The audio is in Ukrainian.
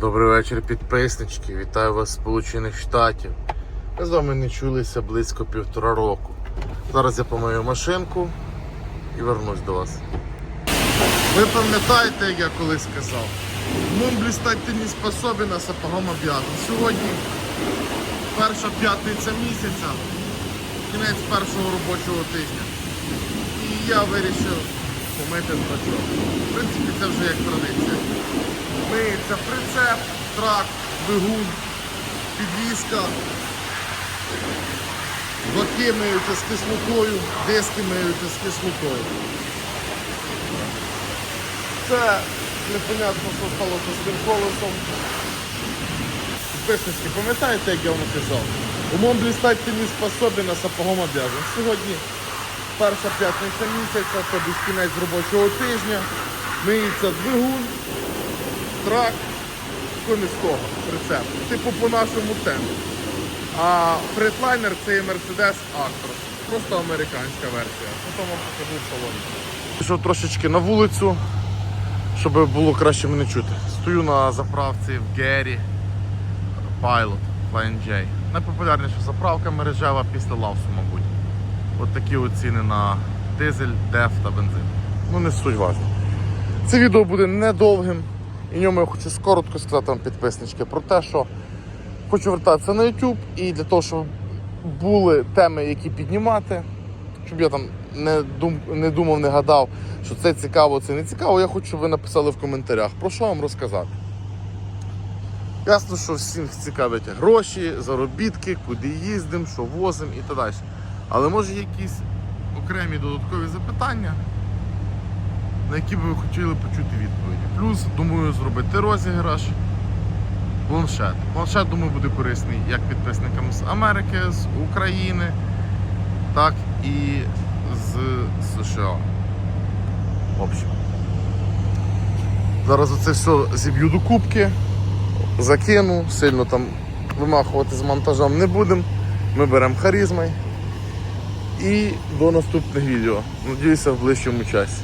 Добрий вечір, підписнички. Вітаю вас з Сполучених Штатів. Ми з вами не чулися близько півтора року. Зараз я помию машинку і вернусь до вас. Ви пам'ятаєте, як я колись сказав? Мон блістати не способен, а сапогом об'язан. Сьогодні перша п'ятниця місяця, кінець першого робочого тижня. І я вирішив помити значок. В принципі, це вже як традиція. Миється прицеп, трак, двигун, підвізка. Баки миються з кислотою, диски миються з кислотою. Це непонятно, що сталося з тим колесом. Підписнички, пам'ятаєте, як я вам казав? Умом блістати ти не способен, а сапогом об'язан. Сьогодні перша п'ятниця місяця, це кінець робочого тижня. Миється двигун, трак, з того, прицеп. Типу по нашому темпу. А фритлайнер це є Mercedes Actros. Просто американська версія. Потім вам покажу в салоні. Пішов трошечки на вулицю, щоб було краще мене чути. Стою на заправці в Гері Pilot PNJ. Найпопулярніша заправка мережева після Лавсу, мабуть. От такі ціни на дизель, деф та бензин. Ну не суть важно. Це відео буде недовгим. І в ньому я хочу коротко сказати вам підписнички про те, що хочу вертатися на YouTube і для того, щоб були теми, які піднімати, щоб я там не, дум, не думав, не гадав, що це цікаво, це не цікаво. Я хочу, щоб ви написали в коментарях, про що вам розказати. Ясно, що всім цікавить гроші, заробітки, куди їздимо, що возимо і так далі. Але може якісь окремі додаткові запитання, на які би ви хотіли почути відповіді. Плюс, думаю, зробити розіграш. Планшет. Планшет, думаю, буде корисний як підписникам з Америки, з України, так і з США. В общем. Зараз оце все зіб'ю до кубки, закину, сильно там вимахувати з монтажем не будемо. Ми беремо харізмой. І до наступних відео. Надіюся, в ближчому часі.